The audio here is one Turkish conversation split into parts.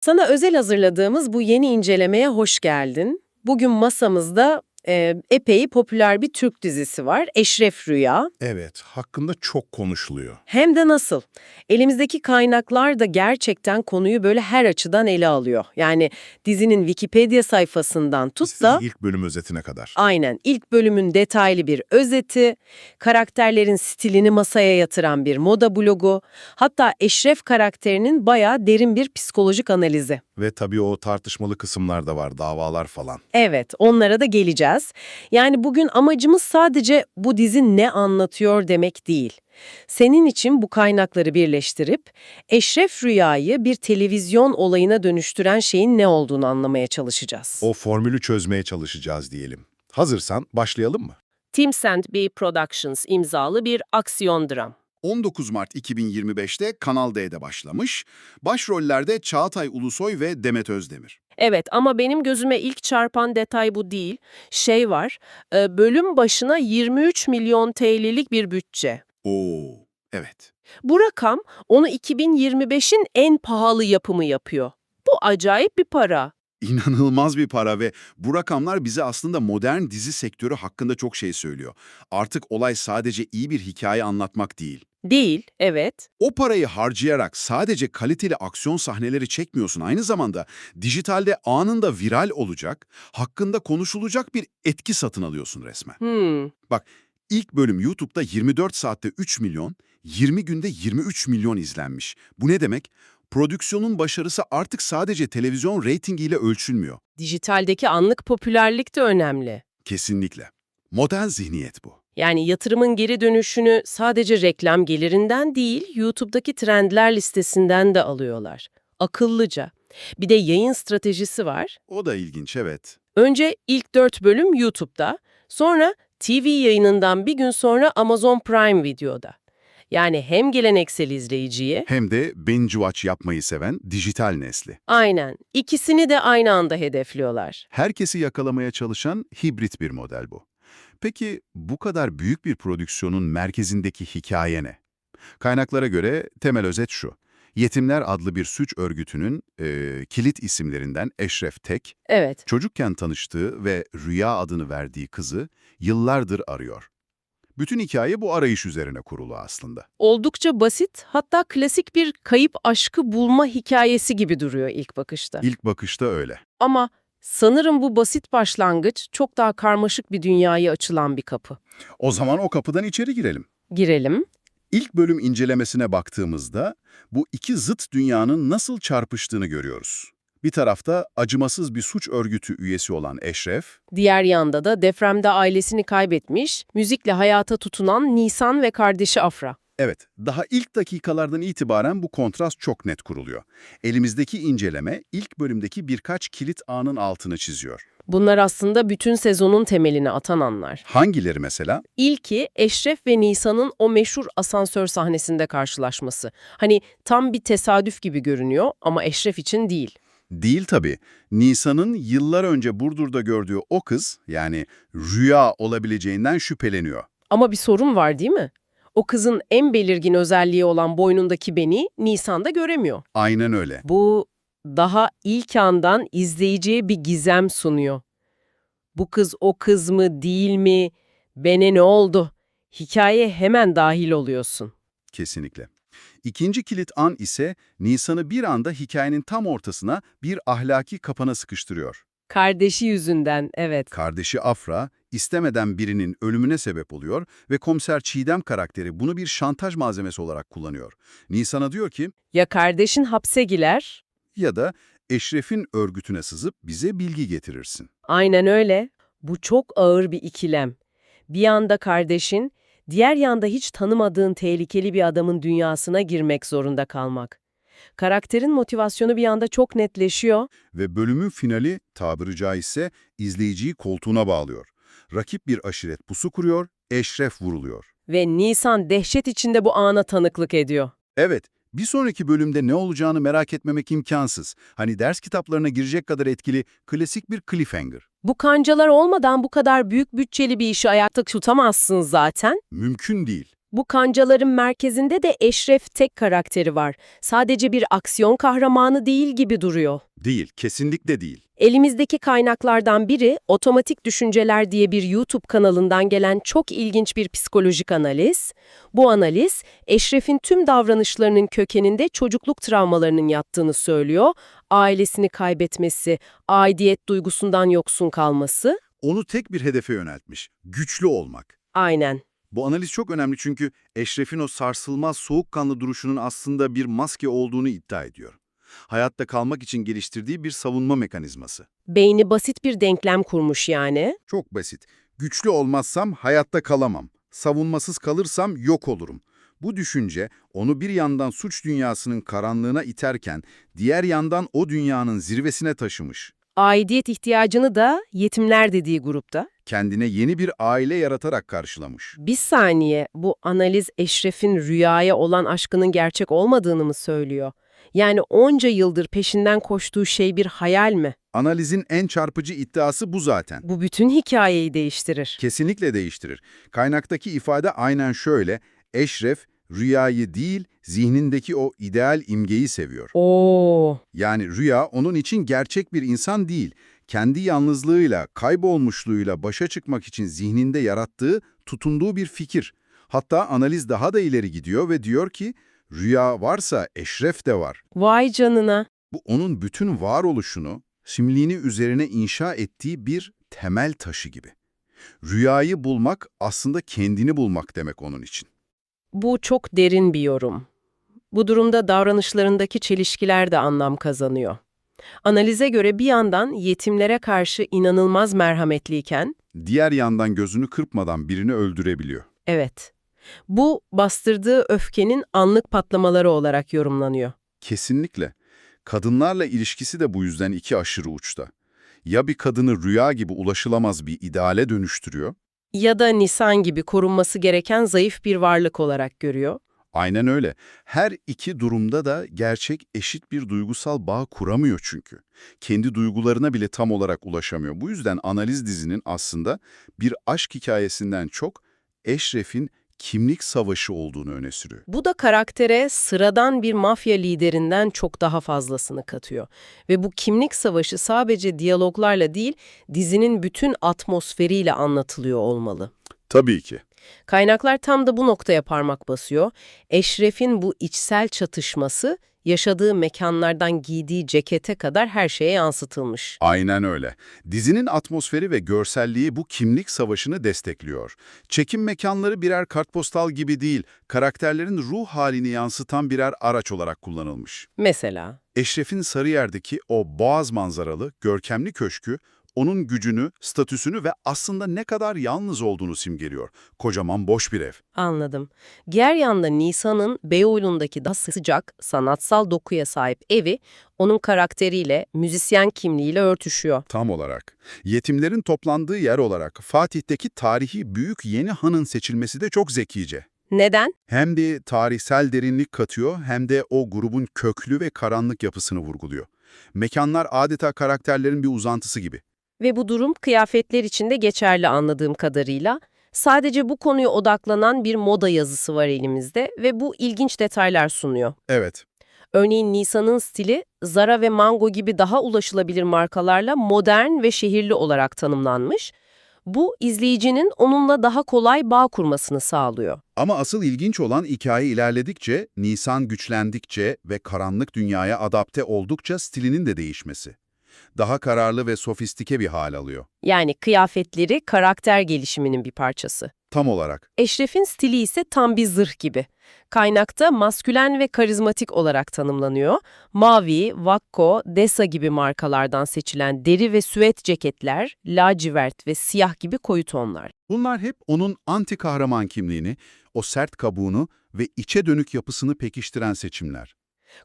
Sana özel hazırladığımız bu yeni incelemeye hoş geldin. Bugün masamızda e, epey popüler bir Türk dizisi var, Eşref Rüya. Evet, hakkında çok konuşuluyor. Hem de nasıl? Elimizdeki kaynaklar da gerçekten konuyu böyle her açıdan ele alıyor. Yani dizinin Wikipedia sayfasından tut da... ilk bölüm özetine kadar. Aynen. ilk bölümün detaylı bir özeti, karakterlerin stilini masaya yatıran bir moda blogu, hatta Eşref karakterinin bayağı derin bir psikolojik analizi. Ve tabii o tartışmalı kısımlar da var, davalar falan. Evet, onlara da geleceğiz. Yani bugün amacımız sadece bu dizi ne anlatıyor demek değil. Senin için bu kaynakları birleştirip Eşref Rüya'yı bir televizyon olayına dönüştüren şeyin ne olduğunu anlamaya çalışacağız. O formülü çözmeye çalışacağız diyelim. Hazırsan başlayalım mı? Tim B Productions imzalı bir aksiyon dram. 19 Mart 2025'te Kanal D'de başlamış. Başrollerde Çağatay Ulusoy ve Demet Özdemir. Evet ama benim gözüme ilk çarpan detay bu değil. Şey var, e, bölüm başına 23 milyon TL'lik bir bütçe. Oo, evet. Bu rakam onu 2025'in en pahalı yapımı yapıyor. Bu acayip bir para. İnanılmaz bir para ve bu rakamlar bize aslında modern dizi sektörü hakkında çok şey söylüyor. Artık olay sadece iyi bir hikaye anlatmak değil. Değil, evet. O parayı harcayarak sadece kaliteli aksiyon sahneleri çekmiyorsun. Aynı zamanda dijitalde anında viral olacak, hakkında konuşulacak bir etki satın alıyorsun resmen. Hmm. İlk bölüm YouTube'da 24 saatte 3 milyon, 20 günde 23 milyon izlenmiş. Bu ne demek? Prodüksiyonun başarısı artık sadece televizyon reytingiyle ölçülmüyor. Dijitaldeki anlık popülerlik de önemli. Kesinlikle. Modern zihniyet bu. Yani yatırımın geri dönüşünü sadece reklam gelirinden değil, YouTube'daki trendler listesinden de alıyorlar. Akıllıca. Bir de yayın stratejisi var. O da ilginç, evet. Önce ilk 4 bölüm YouTube'da, sonra TV yayınından bir gün sonra Amazon Prime Video'da. Yani hem geleneksel izleyiciyi, Hem de binge watch yapmayı seven dijital nesli. aynen, ikisini de aynı anda hedefliyorlar. Herkesi yakalamaya çalışan hibrit bir model bu. Peki bu kadar büyük bir prodüksiyonun merkezindeki hikaye ne? Kaynaklara göre temel özet şu. Yetimler adlı bir suç örgütünün eee, kilit isimlerinden Eşref Tek, Evet, çocukken tanıştığı ve Rüya adını verdiği kızı yıllardır arıyor. Bütün hikaye bu arayış üzerine kurulu aslında. oldukça basit, hatta klasik bir kayıp aşkı bulma hikayesi gibi duruyor ilk bakışta. İlk bakışta öyle. Ama sanırım bu basit başlangıç çok daha karmaşık bir dünyaya açılan bir kapı. O zaman o kapıdan içeri girelim. Girelim. İlk bölüm incelemesine baktığımızda bu iki zıt dünyanın nasıl çarpıştığını görüyoruz. Bir tarafta acımasız bir suç örgütü üyesi olan Eşref, Diğer yanda da depremde ailesini kaybetmiş, müzikle hayata tutunan Nisan ve kardeşi Afra. Evet daha ilk dakikalardan itibaren bu kontrast çok net kuruluyor. Elimizdeki inceleme ilk bölümdeki birkaç kilit anın altını çiziyor. Bunlar aslında bütün sezonun temelini atan anlar. Hangileri mesela? İlki Eşref ve Nisan'ın o meşhur asansör sahnesinde karşılaşması. Hani tam bir tesadüf gibi görünüyor ama Eşref için değil. Değil tabii. Nisan'ın yıllar önce Burdur'da gördüğü o kız, yani Rüya olabileceğinden şüpheleniyor. Ama bir sorun var değil mi? O kızın en belirgin özelliği olan boynundaki beni Nisan'da göremiyor. Aynen öyle. Bu daha ilk andan izleyiciye bir gizem sunuyor. Bu kız o kız mı değil mi? Bene ne oldu? Hikaye hemen dahil oluyorsun. Kesinlikle. İkinci kilit an ise Nisan'ı bir anda hikayenin tam ortasına bir ahlaki kapana sıkıştırıyor. Kardeşi yüzünden evet. Kardeşi Afra, istemeden birinin ölümüne sebep oluyor ve komiser Çiğdem karakteri bunu bir şantaj malzemesi olarak kullanıyor. Nisan'a diyor ki, Ya kardeşin hapse girer? ya da Eşref'in örgütüne sızıp bize bilgi getirirsin. Aynen öyle. Bu çok ağır bir ikilem. Bir yanda kardeşin, diğer yanda hiç tanımadığın tehlikeli bir adamın dünyasına girmek zorunda kalmak. Karakterin motivasyonu bir anda çok netleşiyor. Ve bölümün finali tabiri caizse izleyiciyi koltuğuna bağlıyor. Rakip bir aşiret pusu kuruyor, Eşref vuruluyor. Ve Nisan dehşet içinde bu ana tanıklık ediyor. Evet, bir sonraki bölümde ne olacağını merak etmemek imkansız. Hani ders kitaplarına girecek kadar etkili klasik bir cliffhanger. Bu kancalar olmadan bu kadar büyük bütçeli bir işi ayakta tutamazsın zaten. Mümkün değil. Bu kancaların merkezinde de Eşref tek karakteri var. Sadece bir aksiyon kahramanı değil gibi duruyor. Değil, kesinlikle değil. Elimizdeki kaynaklardan biri Otomatik Düşünceler diye bir YouTube kanalından gelen çok ilginç bir psikolojik analiz. Bu analiz Eşref'in tüm davranışlarının kökeninde çocukluk travmalarının yattığını söylüyor. Ailesini kaybetmesi, aidiyet duygusundan yoksun kalması. Onu tek bir hedefe yöneltmiş, güçlü olmak. Aynen. Bu analiz çok önemli çünkü Eşref'in o sarsılmaz soğukkanlı duruşunun aslında bir maske olduğunu iddia ediyor. Hayatta kalmak için geliştirdiği bir savunma mekanizması. Beyni basit bir denklem kurmuş yani. Çok basit. Güçlü olmazsam hayatta kalamam. Savunmasız kalırsam yok olurum. Bu düşünce onu bir yandan suç dünyasının karanlığına iterken diğer yandan o dünyanın zirvesine taşımış. Aidiyet ihtiyacını da yetimler dediği grupta. Kendine yeni bir aile yaratarak karşılamış. Bir saniye, bu analiz Eşref'in rüyaya olan aşkının gerçek olmadığını mı söylüyor? Yani onca yıldır peşinden koştuğu şey bir hayal mi? Analizin en çarpıcı iddiası bu zaten. Bu bütün hikayeyi değiştirir. Kesinlikle değiştirir. Kaynaktaki ifade aynen şöyle, Eşref rüyayı değil, zihnindeki o ideal imgeyi seviyor. Oo, Yani rüya onun için gerçek bir insan değil, kendi yalnızlığıyla, kaybolmuşluğuyla başa çıkmak için zihninde yarattığı, tutunduğu bir fikir. Hatta analiz daha da ileri gidiyor ve diyor ki, rüya varsa eşref de var. vay canına. Bu onun bütün varoluşunu, simliğini üzerine inşa ettiği bir temel taşı gibi. Rüyayı bulmak aslında kendini bulmak demek onun için. Bu çok derin bir yorum. Bu durumda davranışlarındaki çelişkiler de anlam kazanıyor. Analize göre bir yandan yetimlere karşı inanılmaz merhametliyken, Diğer yandan gözünü kırpmadan birini öldürebiliyor. evet, bu bastırdığı öfkenin anlık patlamaları olarak yorumlanıyor. Kesinlikle. Kadınlarla ilişkisi de bu yüzden iki aşırı uçta. Ya bir kadını rüya gibi ulaşılamaz bir ideale dönüştürüyor, Ya da Nisan gibi korunması gereken zayıf bir varlık olarak görüyor. Aynen öyle. Her iki durumda da gerçek eşit bir duygusal bağ kuramıyor çünkü. Kendi duygularına bile tam olarak ulaşamıyor. Bu yüzden analiz dizinin aslında bir aşk hikayesinden çok Eşref'in kimlik savaşı olduğunu öne sürüyor. Bu da karaktere sıradan bir mafya liderinden çok daha fazlasını katıyor. Ve bu kimlik savaşı sadece diyaloglarla değil, dizinin bütün atmosferiyle anlatılıyor olmalı. Tabii ki. Kaynaklar tam da bu noktaya parmak basıyor. Eşref'in bu içsel çatışması, yaşadığı mekanlardan giydiği cekete kadar her şeye yansıtılmış. Aynen öyle. Dizinin atmosferi ve görselliği bu kimlik savaşını destekliyor. Çekim mekanları birer kartpostal gibi değil, karakterlerin ruh halini yansıtan birer araç olarak kullanılmış. Mesela, Eşref'in Sarıyer'deki o boğaz manzaralı, görkemli köşkü, onun gücünü, statüsünü ve aslında ne kadar yalnız olduğunu simgeliyor. Kocaman boş bir ev. anladım. Diğer yanda Nisan'ın Beyoğlu'ndaki daha sıcak, sanatsal dokuya sahip evi, onun karakteriyle, müzisyen kimliğiyle örtüşüyor. Tam olarak. Yetimlerin toplandığı yer olarak Fatih'teki tarihi Büyük Yeni Han'ın seçilmesi de çok zekice. Neden? Hem bir tarihsel derinlik katıyor hem de o grubun köklü ve karanlık yapısını vurguluyor. Mekanlar adeta karakterlerin bir uzantısı gibi. Ve bu durum kıyafetler için de geçerli anladığım kadarıyla. Sadece bu konuya odaklanan bir moda yazısı var elimizde ve bu ilginç detaylar sunuyor. Evet, Örneğin Nisan'ın stili Zara ve Mango gibi daha ulaşılabilir markalarla modern ve şehirli olarak tanımlanmış. Bu izleyicinin onunla daha kolay bağ kurmasını sağlıyor. Ama asıl ilginç olan hikaye ilerledikçe, Nisan güçlendikçe ve karanlık dünyaya adapte oldukça stilinin de değişmesi. Daha kararlı ve sofistike bir hal alıyor. Yani kıyafetleri karakter gelişiminin bir parçası. Tam olarak. Eşref'in stili ise tam bir zırh gibi. Kaynakta maskülen ve karizmatik olarak tanımlanıyor. Mavi, Vakko, Desa gibi markalardan seçilen deri ve süet ceketler, lacivert ve siyah gibi koyu tonlar. Bunlar hep onun anti kahraman kimliğini, o sert kabuğunu ve içe dönük yapısını pekiştiren seçimler.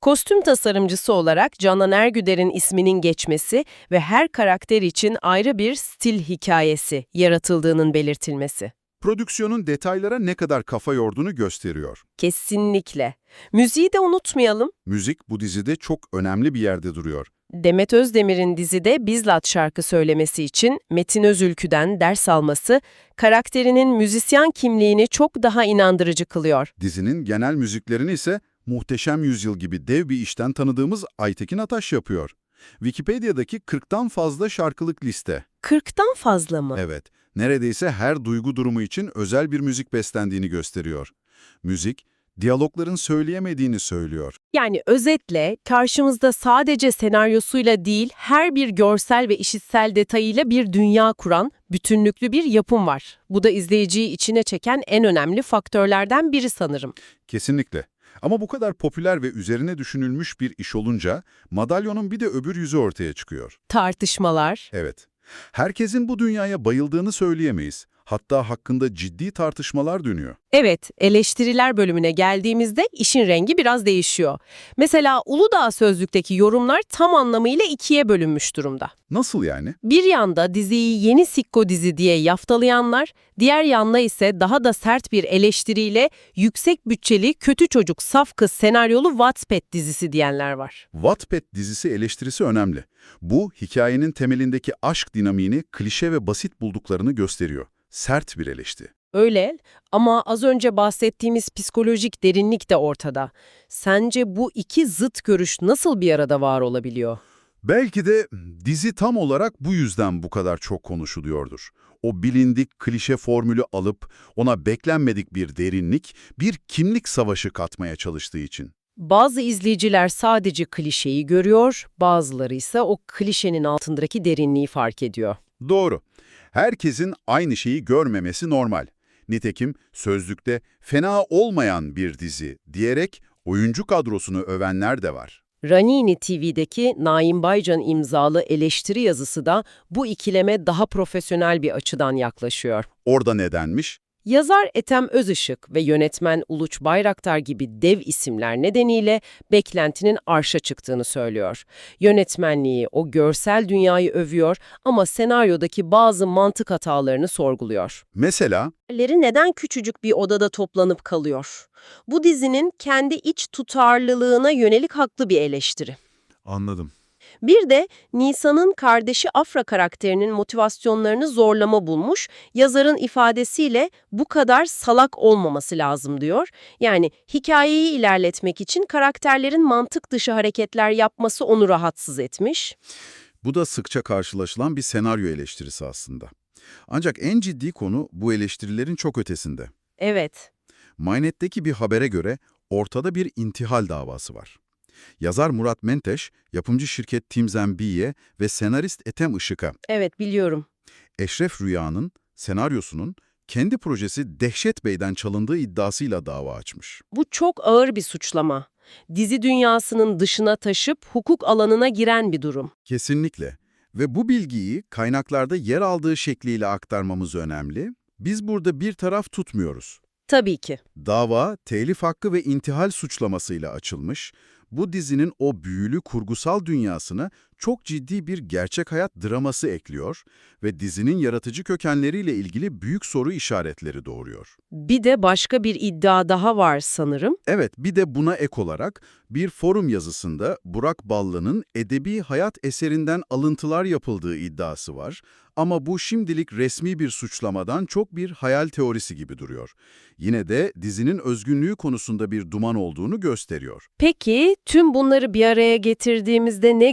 Kostüm tasarımcısı olarak Canan Ergüder'in isminin geçmesi ve her karakter için ayrı bir stil hikayesi yaratıldığının belirtilmesi. Prodüksiyonun detaylara ne kadar kafa yorduğunu gösteriyor. Kesinlikle. Müziği de unutmayalım. Müzik bu dizide çok önemli bir yerde duruyor. Demet Özdemir'in dizide Bizlat şarkı söylemesi için Metin Özülkü'den ders alması, karakterinin müzisyen kimliğini çok daha inandırıcı kılıyor. Dizinin genel müziklerini ise Muhteşem Yüzyıl gibi dev bir işten tanıdığımız Aytekin Ataş yapıyor. Wikipedia'daki 40'tan fazla şarkılık liste. 40'tan fazla mı? Evet, neredeyse her duygu durumu için özel bir müzik beslendiğini gösteriyor. Müzik, diyalogların söyleyemediğini söylüyor. Yani özetle karşımızda sadece senaryosuyla değil her bir görsel ve işitsel detayıyla bir dünya kuran bütünlüklü bir yapım var. Bu da izleyiciyi içine çeken en önemli faktörlerden biri sanırım. Kesinlikle. Ama bu kadar popüler ve üzerine düşünülmüş bir iş olunca madalyonun bir de öbür yüzü ortaya çıkıyor. Tartışmalar, Evet. Herkesin bu dünyaya bayıldığını söyleyemeyiz. Hatta hakkında ciddi tartışmalar dönüyor. Evet, eleştiriler bölümüne geldiğimizde işin rengi biraz değişiyor. Mesela Uludağ Sözlük'teki yorumlar tam anlamıyla ikiye bölünmüş durumda. Nasıl yani? Bir yanda diziyi yeni sikko dizi diye yaftalayanlar, diğer yanda ise daha da sert bir eleştiriyle yüksek bütçeli kötü çocuk saf kız senaryolu Wattpad dizisi diyenler var. Wattpad dizisi eleştirisi önemli. Bu, hikayenin temelindeki aşk dinamiğini klişe ve basit bulduklarını gösteriyor. Sert bir eleştiri. Öyle ama az önce bahsettiğimiz psikolojik derinlik de ortada. Sence bu iki zıt görüş nasıl bir arada var olabiliyor? Belki de dizi tam olarak bu yüzden bu kadar çok konuşuluyordur. O bilindik klişe formülü alıp ona beklenmedik bir derinlik, bir kimlik savaşı katmaya çalıştığı için. Bazı izleyiciler sadece klişeyi görüyor, bazıları ise o klişenin altındaki derinliği fark ediyor. Doğru. Herkesin aynı şeyi görmemesi normal. Nitekim sözlükte fena olmayan bir dizi diyerek oyuncu kadrosunu övenler de var. Ranini TV'deki Naim Baycan imzalı eleştiri yazısı da bu ikileme daha profesyonel bir açıdan yaklaşıyor. Orada nedenmiş? Yazar Ethem Özışık ve yönetmen Uluç Bayraktar gibi dev isimler nedeniyle beklentinin arşa çıktığını söylüyor. Yönetmenliği, o görsel dünyayı övüyor ama senaryodaki bazı mantık hatalarını sorguluyor. Mesela neden küçücük bir odada toplanıp kalıyor? Bu dizinin kendi iç tutarlılığına yönelik haklı bir eleştiri. Anladım. Bir de Nisan'ın kardeşi Afra karakterinin motivasyonlarını zorlama bulmuş, yazarın ifadesiyle bu kadar salak olmaması lazım diyor. Yani hikayeyi ilerletmek için karakterlerin mantık dışı hareketler yapması onu rahatsız etmiş. bu da sıkça karşılaşılan bir senaryo eleştirisi aslında. Ancak en ciddi konu bu eleştirilerin çok ötesinde. Evet, Mynet'teki bir habere göre ortada bir intihal davası var. Yazar Murat Menteş, yapımcı şirket Team Zambiye ve senarist Ethem Işık'a evet biliyorum. Eşref Rüya'nın senaryosunun kendi projesi Dehşet Bey'den çalındığı iddiasıyla dava açmış. Bu çok ağır bir suçlama. Dizi dünyasının dışına taşıp hukuk alanına giren bir durum. Kesinlikle. Ve bu bilgiyi kaynaklarda yer aldığı şekliyle aktarmamız önemli. Biz burada bir taraf tutmuyoruz. Tabii ki. Dava, telif hakkı ve intihal suçlamasıyla açılmış. Bu dizinin o büyülü kurgusal dünyasına çok ciddi bir gerçek hayat draması ekliyor ve dizinin yaratıcı kökenleriyle ilgili büyük soru işaretleri doğuruyor. Bir de başka bir iddia daha var sanırım. Evet, bir de buna ek olarak bir forum yazısında Burak Ballı'nın edebi hayat eserinden alıntılar yapıldığı iddiası var. Ama bu şimdilik resmi bir suçlamadan çok bir hayal teorisi gibi duruyor. Yine de dizinin özgünlüğü konusunda bir duman olduğunu gösteriyor. Peki tüm bunları bir araya getirdiğimizde ne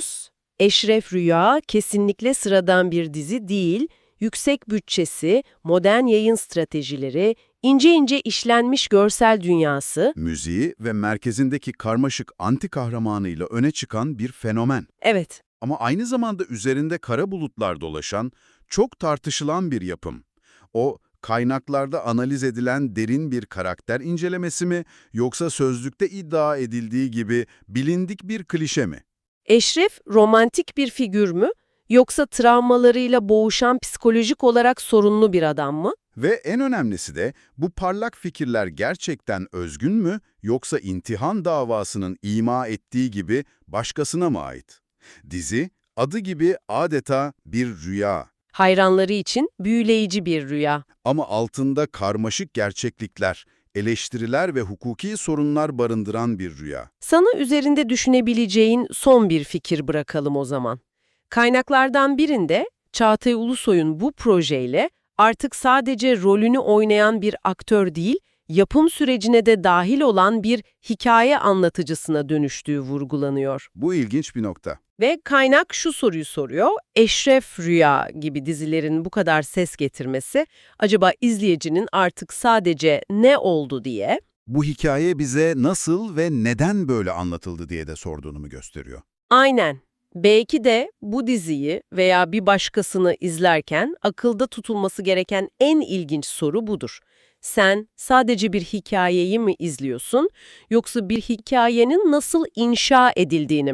görüyoruz? Eşref Rüya kesinlikle sıradan bir dizi değil, yüksek bütçesi, modern yayın stratejileri, ince ince işlenmiş görsel dünyası. Müziği ve merkezindeki karmaşık anti kahramanıyla öne çıkan bir fenomen. Evet, Ama aynı zamanda üzerinde kara bulutlar dolaşan, çok tartışılan bir yapım. O, kaynaklarda analiz edilen derin bir karakter incelemesi mi, yoksa sözlükte iddia edildiği gibi bilindik bir klişe mi? Eşref romantik bir figür mü? Yoksa travmalarıyla boğuşan psikolojik olarak sorunlu bir adam mı? Ve en önemlisi de bu parlak fikirler gerçekten özgün mü, yoksa intihan davasının ima ettiği gibi başkasına mı ait? Dizi, adı gibi adeta bir rüya. Hayranları için büyüleyici bir rüya. Ama altında karmaşık gerçeklikler, eleştiriler ve hukuki sorunlar barındıran bir rüya. Sana üzerinde düşünebileceğin son bir fikir bırakalım o zaman. Kaynaklardan birinde Çağatay Ulusoy'un bu projeyle artık sadece rolünü oynayan bir aktör değil, yapım sürecine de dahil olan bir hikaye anlatıcısına dönüştüğü vurgulanıyor. Bu ilginç bir nokta. Ve kaynak şu soruyu soruyor, Eşref Rüya gibi dizilerin bu kadar ses getirmesi, acaba izleyicinin artık sadece ne oldu diye Bu hikaye bize nasıl ve neden böyle anlatıldı diye de sorduğunu mu gösteriyor? Aynen. Belki de bu diziyi veya bir başkasını izlerken akılda tutulması gereken en ilginç soru budur. Sen sadece bir hikayeyi mi izliyorsun yoksa bir hikayenin nasıl inşa edildiğini mi?